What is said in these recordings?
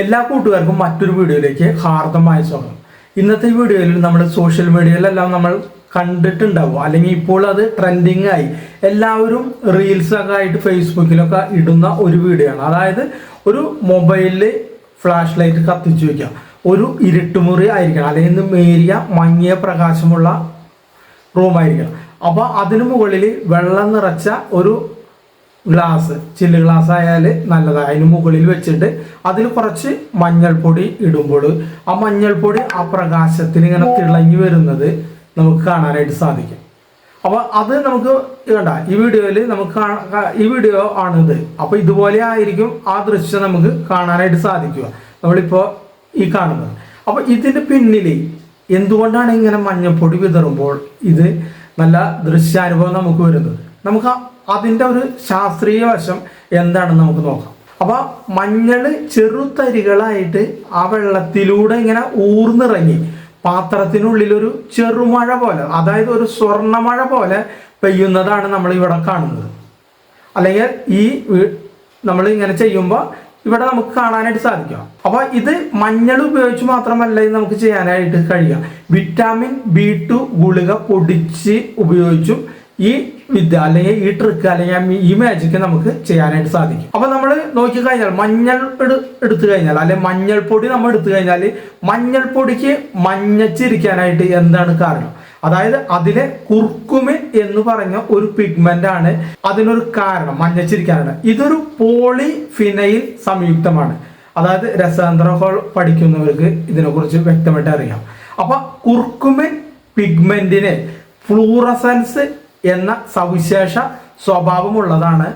എല്ലാ കൂട്ടുകാർക്കും മറ്റൊരു വീഡിയോയിലേക്ക് ഹാർദമായ സ്വാഗതം. ഇന്നത്തെ വീഡിയോയിൽ നമ്മൾ സോഷ്യൽ മീഡിയയിലെല്ലാം നമ്മൾ കണ്ടിട്ടുണ്ടാവും. അല്ലെങ്കിൽ ഇപ്പോൾ അത് ട്രെൻഡിങ് ആയി. എല്ലാവരും റീൽസൊക്കെ ആയിട്ട് ഫേസ്ബുക്കിലൊക്കെ ഇടുന്ന ഒരു വീഡിയോ ആണ്. അതായത് ഒരു മൊബൈലിൽ ഫ്ലാഷ് ലൈറ്റ് കത്തിച്ചു വയ്ക്കാം ഒരു ഇരുട്ടുമുറി ആയിരിക്കണം. അല്ലെങ്കിൽ മേരിയ മങ്ങിയ പ്രകാശമുള്ള റൂമായിരിക്കണം അപ്പോൾ അതിനു മുകളിൽ വെള്ളം നിറച്ച ഒരു ഗ്ലാസ് ചില്ല് ഗ്ലാസ് ആയാൽ നല്ലതാണ് അതിന് മുകളിൽ വെച്ചിട്ട് അതിൽ കുറച്ച് മഞ്ഞൾപ്പൊടി ഇടുമ്പോൾ ആ മഞ്ഞൾപ്പൊടി ആ പ്രകാശത്തിന് ഇങ്ങനെ തിളങ്ങി വരുന്നത് നമുക്ക് കാണാനായിട്ട് സാധിക്കും. അപ്പോൾ അത് നമുക്ക് വേണ്ട ഈ വീഡിയോയിൽ നമുക്ക് ഈ വീഡിയോ ആണിത്. അപ്പോൾ ഇതുപോലെ ആയിരിക്കും ആ ദൃശ്യം നമുക്ക് കാണാനായിട്ട് സാധിക്കുക. നമ്മളിപ്പോൾ ഈ കാണുന്നത്. അപ്പോൾ ഇതിന് പിന്നിൽ എന്തുകൊണ്ടാണ് ഇങ്ങനെ മഞ്ഞൾപ്പൊടി വിതറുമ്പോൾ ഇത് നല്ല ദൃശ്യാനുഭവം നമുക്ക് വരുന്നത്? നമുക്ക് അതിന്റെ ഒരു ശാസ്ത്രീയ വശം എന്താണെന്ന് നമുക്ക് നോക്കാം. അപ്പൊ മഞ്ഞൾ ചെറുതരികളായിട്ട് ആ വെള്ളത്തിലൂടെ ഇങ്ങനെ ഊർന്നിറങ്ങി. പാത്രത്തിനുള്ളിൽ ഒരു ചെറുമഴ പോലെ അതായത് ഒരു സ്വർണമഴ പോലെ പെയ്യുന്നതാണ് നമ്മൾ ഇവിടെ കാണുന്നത്. അല്ലെങ്കിൽ ഈ നമ്മൾ ഇങ്ങനെ ചെയ്യുമ്പോൾ ഇവിടെ നമുക്ക് കാണാനായിട്ട് സാധിക്കും. അപ്പൊ ഇത് മഞ്ഞൾ ഉപയോഗിച്ച് മാത്രമല്ല ഇത് നമുക്ക് ചെയ്യാനായിട്ട് കഴിയുക വിറ്റാമിൻ ബി ടു ഗുളിക പൊടിച്ച് ഉപയോഗിച്ചും ഈ വിദ്യ അല്ലെങ്കിൽ ഈ ട്രിക്ക് അല്ലെങ്കിൽ ഈ മാജിക്ക് നമുക്ക് ചെയ്യാനായിട്ട് സാധിക്കും. അപ്പൊ നമ്മൾ നോക്കി കഴിഞ്ഞാൽ മഞ്ഞൾ എടു എടുത്തു കഴിഞ്ഞാൽ അല്ലെങ്കിൽ പൊടി നമ്മൾ എടുത്തു കഴിഞ്ഞാൽ മഞ്ഞൾപ്പൊടിക്ക് മഞ്ഞച്ചിരിക്കാനായിട്ട് എന്താണ് കാരണം? അതായത് അതിലെ കുർക്കുമിൻ എന്ന് പറഞ്ഞ ഒരു പിഗ്മെന്റ് ആണ് അതിനൊരു കാരണം മഞ്ഞച്ചിരിക്കാനാണ്. ഇതൊരു പോളിഫിനൈൽ സംയുക്തമാണ്. അതായത് രസതന്ത്രങ്ങൾ പഠിക്കുന്നവർക്ക് ഇതിനെക്കുറിച്ച് വ്യക്തമായിട്ട് അറിയാം. അപ്പൊ കുർക്കുമിൻ പിഗ്മെന്റിനെ ഫ്ലൂറസൻസ് എന്ന സവിശേഷ സ്വഭാവമുള്ളതാണ്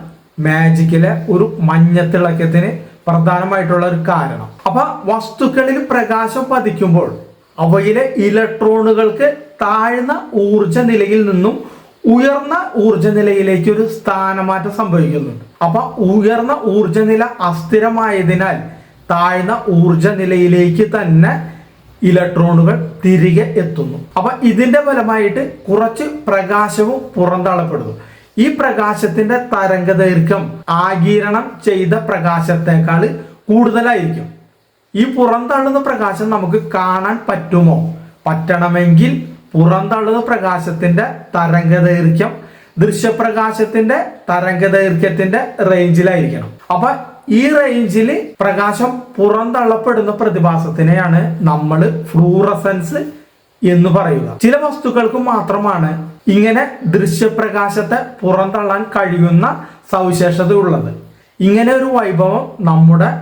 മാജിക്കിലെ ഒരു മഞ്ഞത്തിളക്കത്തിന് പ്രധാനമായിട്ടുള്ള ഒരു കാരണം. അപ്പൊ വസ്തുക്കളിൽ പ്രകാശം പതിക്കുമ്പോൾ അവയിലെ ഇലക്ട്രോണുകൾക്ക് താഴ്ന്ന ഊർജ നിലയിൽ നിന്നും ഉയർന്ന ഊർജ നിലയിലേക്ക് ഒരു സ്ഥാനമാറ്റം സംഭവിക്കുന്നുണ്ട്. അപ്പൊ ഉയർന്ന ഊർജ നില അസ്ഥിരമായതിനാൽ താഴ്ന്ന ഊർജ നിലയിലേക്ക് തന്നെ ഇലക്ട്രോണുകൾ തിരികെ എത്തുന്നു. അപ്പൊ ഇതിന്റെ ഫലമായിട്ട് കുറച്ച് പ്രകാശവും പുറന്തള്ളപ്പെടുന്നു. ഈ പ്രകാശത്തിന്റെ തരംഗ ദൈർഘ്യം ആഗിരണം ചെയ്ത പ്രകാശത്തെക്കാൾ കൂടുതലായിരിക്കും. ഈ പുറന്തള്ളുന്ന പ്രകാശം നമുക്ക് കാണാൻ പറ്റുമോ? പറ്റണമെങ്കിൽ പുറന്തള്ളുന്ന പ്രകാശത്തിന്റെ തരംഗ ദൈർഘ്യം ദൃശ്യപ്രകാശത്തിന്റെ തരംഗ ദൈർഘ്യത്തിന്റെ റേഞ്ചിലായിരിക്കണം അപ്പൊ ഈ റേഞ്ചിൽ പ്രകാശം പുറന്തള്ളപ്പെടുന്ന പ്രതിഭാസത്തിനെയാണ് നമ്മൾ ഫ്ലൂറസൻസ് എന്ന് പറയുക. ചില വസ്തുക്കൾക്ക് മാത്രമാണ് ഇങ്ങനെ ദൃശ്യപ്രകാശത്തെ പുറന്തള്ളാൻ കഴിയുന്ന സവിശേഷത ഉള്ളത്. ഇങ്ങനെ ഒരു വൈഭവം നമ്മുടെ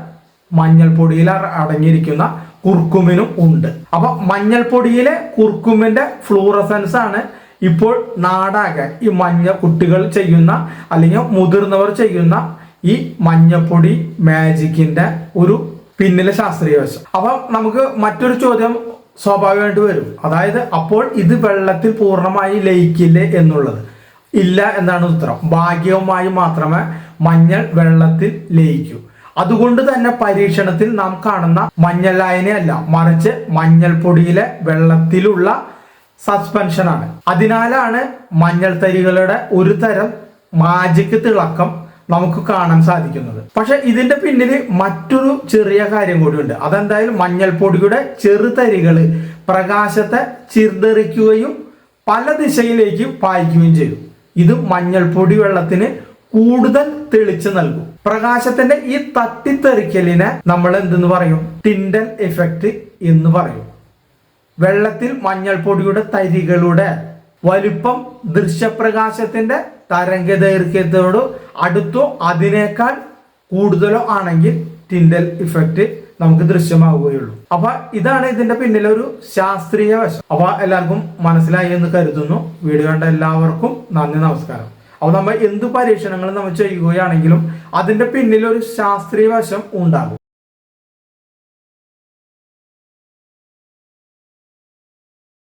മഞ്ഞൾപ്പൊടിയിൽ അട- അടങ്ങിയിരിക്കുന്ന കുർക്കുമിനും ഉണ്ട്. അപ്പൊ മഞ്ഞൾപ്പൊടിയിലെ കുർക്കുമിന്റെ ഫ്ലൂറസൻസ് ആണ് ഇപ്പോൾ നാടാകെ ഈ മഞ്ഞ കുട്ടികൾ ചെയ്യുന്ന അല്ലെങ്കിൽ മുതിർന്നവർ ചെയ്യുന്ന ഈ മഞ്ഞപ്പൊടി മാജിക്കിന്റെ ഒരു പിന്നിലെ ശാസ്ത്രീയ വശം. അപ്പൊ നമുക്ക് മറ്റൊരു ചോദ്യം സ്വാഭാവികമായിട്ട് വരും. അതായത് അപ്പോൾ ഇത് വെള്ളത്തിൽ പൂർണമായി ലയിക്കില്ലേ എന്നുള്ളത്. ഇല്ല എന്നാണ് ഉത്തരം. ഭാഗ്യവുമായി മാത്രമേ മഞ്ഞൾ വെള്ളത്തിൽ ലയിക്കൂ. അതുകൊണ്ട് തന്നെ പരീക്ഷണത്തിൽ നാം കാണുന്ന മഞ്ഞൾ ലായനിയല്ല മറിച്ച് മഞ്ഞൾപ്പൊടിയിലെ വെള്ളത്തിലുള്ള സസ്പെൻഷനാണ് അതിനാലാണ് മഞ്ഞൾ തരികളുടെ ഒരു തരം മാജിക് തിളക്കം നമുക്ക് കാണാൻ സാധിക്കുന്നത്. പക്ഷെ ഇതിന്റെ പിന്നിൽ മറ്റൊരു ചെറിയ കാര്യം കൂടിയുണ്ട്. അതെന്തായാലും മഞ്ഞൾപ്പൊടിയുടെ ചെറുതരികൾ പ്രകാശത്തെ ചിർതെറിക്കുകയും പല ദിശയിലേക്ക് പായിക്കുകയും ചെയ്യും. ഇത് മഞ്ഞൾപ്പൊടി വെള്ളത്തിന് കൂടുതൽ തെളിച്ചു നൽകും. പ്രകാശത്തിന്റെ ഈ തട്ടിത്തെറിക്കലിനെ നമ്മൾ എന്തെന്ന് പറയും? ടിൻഡൽ എഫക്റ്റ് എന്ന് പറയും. വെള്ളത്തിൽ മഞ്ഞൾപ്പൊടിയുടെ തരികളുടെ വലുപ്പം ദൃശ്യപ്രകാശത്തിന്റെ തരംഗ ദൈർഘ്യത്തോട് അടുത്തോ അതിനേക്കാൾ കൂടുതലോ ആണെങ്കിൽ ടിൻഡൽ ഇഫക്റ്റ് നമുക്ക് ദൃശ്യമാവുകയുള്ളൂ. അപ്പൊ ഇതാണ് ഇതിന്റെ പിന്നിലെ ഒരു ശാസ്ത്രീയ വശം. അപ്പൊ എല്ലാവർക്കും മനസ്സിലായി എന്ന് കരുതുന്നു. വീഡിയോ കണ്ട എല്ലാവർക്കും നന്ദി നമസ്കാരം. അപ്പൊ നമ്മൾ എന്ത് പരീക്ഷണങ്ങൾ നമ്മൾ ചെയ്യുകയാണെങ്കിലും അതിന്റെ പിന്നിലൊരു ശാസ്ത്രീയ വശം ഉണ്ടാകും.